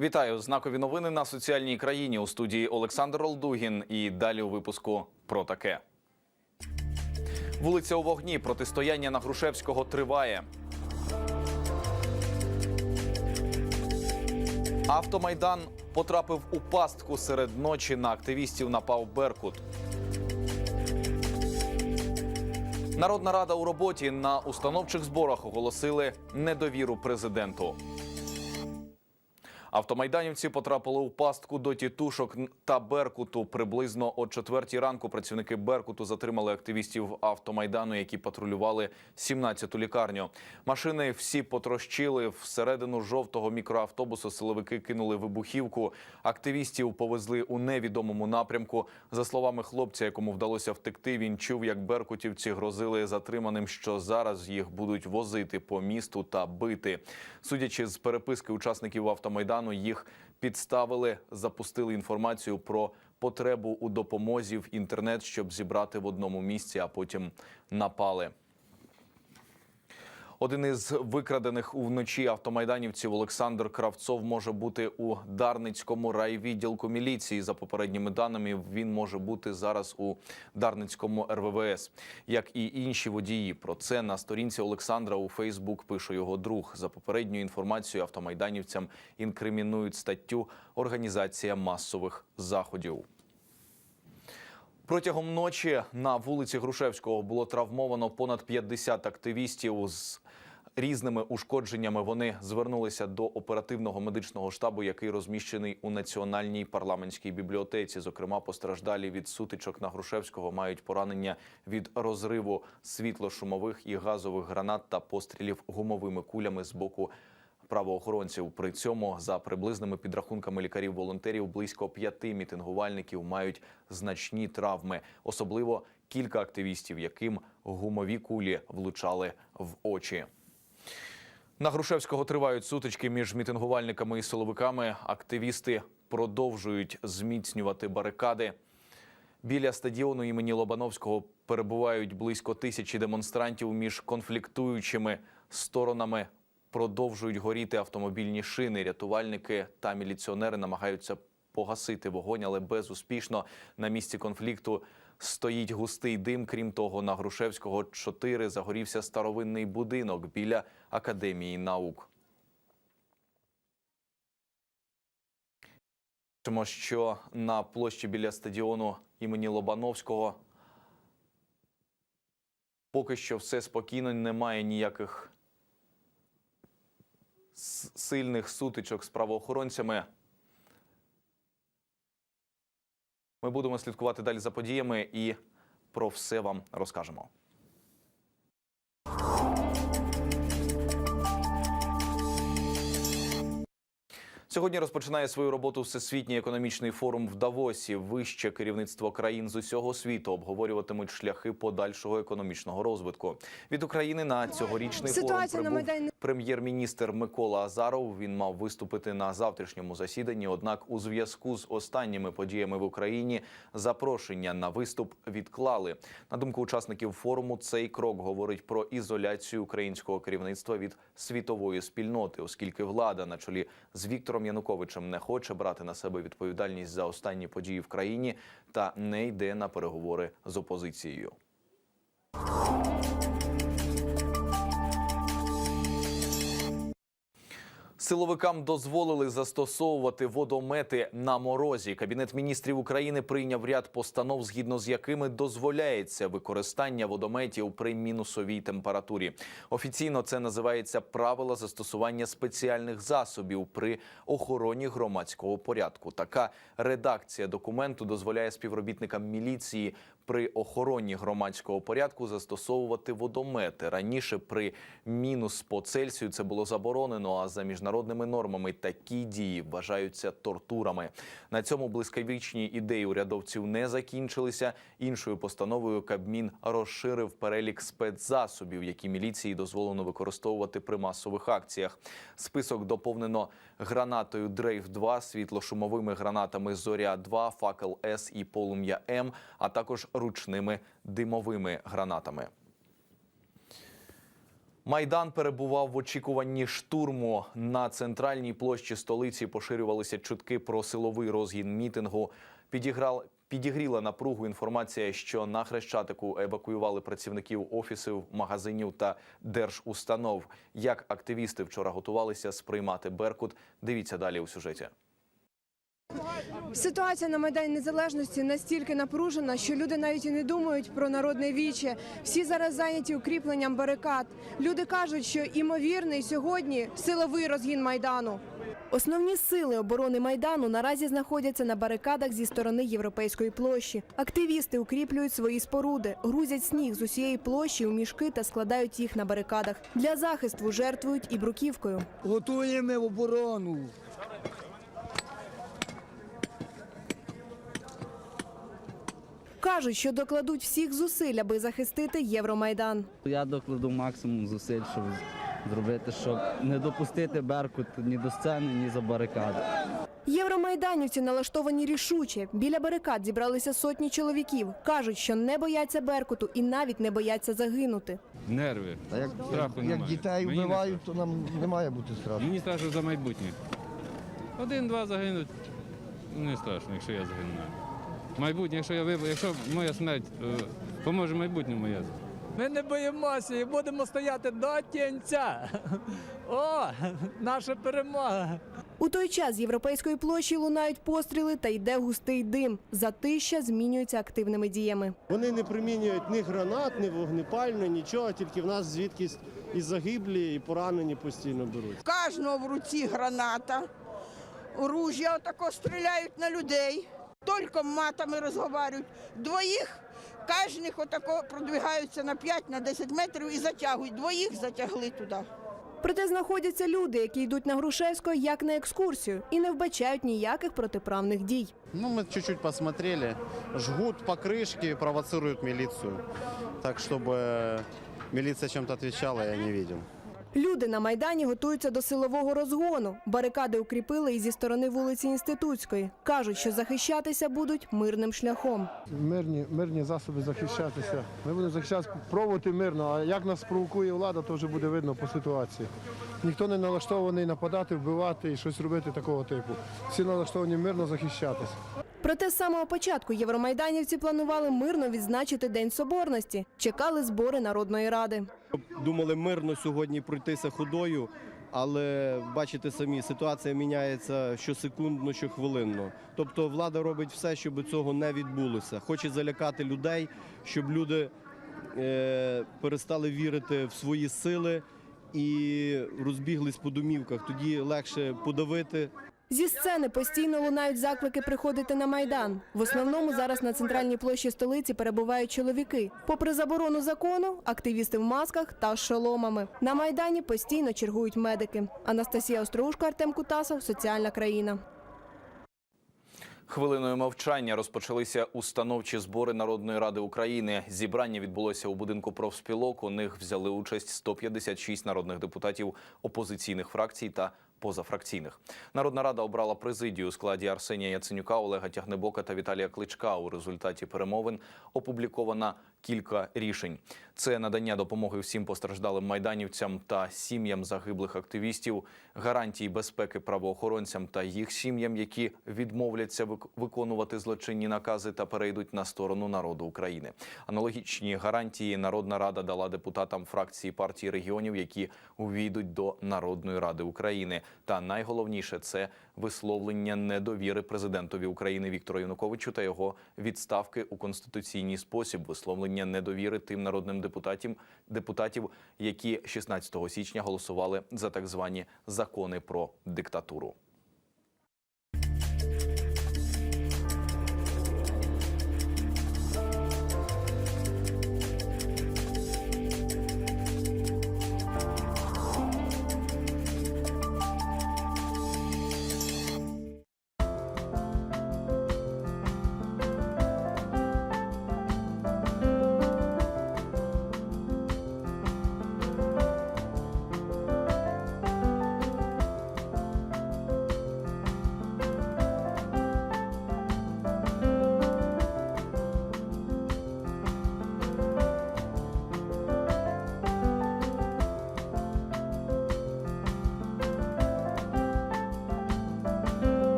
Вітаю знакові новини на соціальній країні у студії Олександр Олдугін. І далі у випуску про таке. Вулиця у вогні. Протистояння на Грушевського триває. Автомайдан потрапив у пастку серед ночі. На активістів напав Беркут. Народна рада у роботі на установчих зборах оголосили недовіру президенту. Автомайданівці потрапили у пастку до тітушок та Беркуту. Приблизно о четвертій ранку працівники Беркуту затримали активістів автомайдану, які патрулювали 17-ту лікарню. Машини всі потрощили. Всередину жовтого мікроавтобусу силовики кинули вибухівку. Активістів повезли у невідомому напрямку. За словами хлопця, якому вдалося втекти, він чув, як беркутівці грозили затриманим, що зараз їх будуть возити по місту та бити. Судячи з переписки учасників автомайдану, їх підставили, запустили інформацію про потребу у допомозі в інтернет, щоб зібрати в одному місці, а потім напали. Один із викрадених вночі автомайданівців Олександр Кравцов може бути у Дарницькому райвідділку міліції. За попередніми даними, він може бути зараз у Дарницькому РВВС, як і інші водії. Про це на сторінці Олександра у Фейсбук пише його друг. За попередньою інформацією, автомайданівцям інкримінують статтю Організація масових заходів. Протягом ночі на вулиці Грушевського було травмовано понад 50 активістів з різними ушкодженнями. Вони звернулися до оперативного медичного штабу, який розміщений у національній парламентській бібліотеці. Зокрема, постраждалі від сутичок на Грушевського мають поранення від розриву світлошумових і газових гранат та пострілів гумовими кулями з боку правоохоронців. При цьому, за приблизними підрахунками лікарів-волонтерів, близько п'яти мітингувальників мають значні травми, особливо кілька активістів, яким гумові кулі влучали в очі. На Грушевського тривають сутички між мітингувальниками і силовиками. Активісти продовжують зміцнювати барикади. Біля стадіону імені Лобановського перебувають близько тисячі демонстрантів між конфліктуючими сторонами. Продовжують горіти автомобільні шини. Рятувальники та міліціонери намагаються погасити вогонь, але безуспішно на місці конфлікту стоїть густий дим. Крім того, на Грушевського 4 загорівся старовинний будинок біля академії наук. Бачимо, що на площі біля стадіону імені Лобановського поки що все спокійно, немає ніяких сильних сутичок з правоохоронцями. Ми будемо слідкувати далі за подіями і про все вам розкажемо. Сьогодні розпочинає свою роботу Всесвітній економічний форум в Давосі. Вище керівництво країн з усього світу обговорюватимуть шляхи подальшого економічного розвитку. Від України на цьогорічний Ситуація форум прибув прем'єр-міністр Микола Азаров. Він мав виступити на завтрашньому засіданні. Однак, у зв'язку з останніми подіями в Україні запрошення на виступ відклали. На думку учасників форуму, цей крок говорить про ізоляцію українського керівництва від світової спільноти, оскільки влада на чолі з Віктором Януковичем не хоче брати на себе відповідальність за останні події в країні та не йде на переговори з опозицією. Силовикам дозволили застосовувати водомети на морозі. Кабінет міністрів України прийняв ряд постанов, згідно з якими дозволяється використання водометів при мінусовій температурі. Офіційно це називається правила застосування спеціальних засобів при охороні громадського порядку. Така редакція документу дозволяє співробітникам міліції при охороні громадського порядку застосовувати водомети. Раніше при мінус по Цельсію це було заборонено. А за міжнародними нормами такі дії вважаються тортурами. На цьому блискавичні ідеї урядовців не закінчилися. Іншою постановою Кабмін розширив перелік спецзасобів, які міліції дозволено використовувати при масових акціях. Список доповнено гранатою Дрейф 2 світлошумовими гранатами Зоря 2 Факел С і Полум'я М, а також ручними димовими гранатами. Майдан перебував в очікуванні штурму. На центральній площі столиці поширювалися чутки про силовий розгін мітингу. Підіграл підігріла напругу інформація, що на хрещатику евакуювали працівників офісів, магазинів та держустанов. Як активісти вчора готувалися сприймати Беркут? Дивіться далі у сюжеті. Ситуація на Майдані Незалежності настільки напружена, що люди навіть і не думають про народне віче. Всі зараз зайняті укріпленням барикад. Люди кажуть, що імовірний сьогодні силовий розгін майдану. Основні сили оборони майдану наразі знаходяться на барикадах зі сторони європейської площі. Активісти укріплюють свої споруди, грузять сніг з усієї площі у мішки та складають їх на барикадах. Для захисту жертвують і бруківкою. Готуємо оборону. Кажуть, що докладуть всіх зусиль, аби захистити Євромайдан. Я докладу максимум зусиль, щоб зробити, щоб не допустити Беркут ні до сцени, ні за барикади. Євромайданівці налаштовані рішуче. Біля барикад зібралися сотні чоловіків. Кажуть, що не бояться Беркуту і навіть не бояться загинути. Нерви. Та як, Страху як немає. дітей Мені не вбивають, то нам не має бути страшно. Мені страшно за майбутнє. Один-два загинуть. Не страшно, якщо я загину. Майбутнє, якщо я виб... якщо моя смерть е, поможе майбутньому, я. Ми не боїмося і будемо стояти до кінця. О, наша перемога. У той час з європейської площі лунають постріли та йде густий дим. Затища змінюється активними діями. Вони не примінюють ні гранат, ні вогнепальне, нічого, тільки в нас звідкись і загиблі, і поранені постійно беруть. кожного в руці граната, оружя отако стріляють на людей, тільки матами розговорюють. Двоїх, кожних отако продвигаються на 5 на 10 метрів і затягують. Двоїх затягли туди. Проте знаходяться люди, які йдуть на Грушевського як на екскурсію і не вбачають ніяких протиправних дій. Ну, мы чуть-чуть посмотрели. Жгут покрышки, провоцируют милицию. Так, чтобы милиция чем-то отвечала, я не видел. Люди на майдані готуються до силового розгону. Барикади укріпили і зі сторони вулиці Інститутської. кажуть, що захищатися будуть мирним шляхом. мирні, мирні засоби захищатися. Ми будемо захищатися, пробувати мирно, а як нас провокує влада, то вже буде видно по ситуації. Ніхто не налаштований нападати, вбивати і щось робити такого типу. Всі налаштовані мирно захищатися. Проте з самого початку євромайданівці планували мирно відзначити День Соборності. Чекали збори Народної ради. Думали мирно сьогодні пройтися ходою, але бачите самі, ситуація міняється щосекундно, щохвилинно. Тобто влада робить все, щоб цього не відбулося. Хоче залякати людей, щоб люди е, перестали вірити в свої сили і розбіглись по домівках. Тоді легше подавити Зі сцени постійно лунають заклики приходити на майдан. В основному зараз на центральній площі столиці перебувають чоловіки. Попри заборону закону, активісти в масках та шоломами. На майдані постійно чергують медики. Анастасія Остроушко, Артем Кутасов, соціальна країна. Хвилиною мовчання розпочалися установчі збори Народної ради України. Зібрання відбулося у будинку профспілок. У них взяли участь 156 народних депутатів опозиційних фракцій та позафракційних. Народна рада обрала президію у складі Арсенія Яценюка, Олега Тягнебока та Віталія Кличка. У результаті перемовин опубліковано кілька рішень. Це надання допомоги всім постраждалим майданівцям та сім'ям загиблих активістів, гарантії безпеки правоохоронцям та їх сім'ям, які відмовляться виконувати злочинні накази та перейдуть на сторону народу України. Аналогічні гарантії Народна Рада дала депутатам фракції партії регіонів, які увійдуть до Народної Ради України. Та найголовніше це висловлення недовіри президентові України Віктору Януковичу та його відставки у конституційний спосіб, висловлення недовіри тим народним депутатів, депутатів, які 16 січня голосували за так звані закони про диктатуру.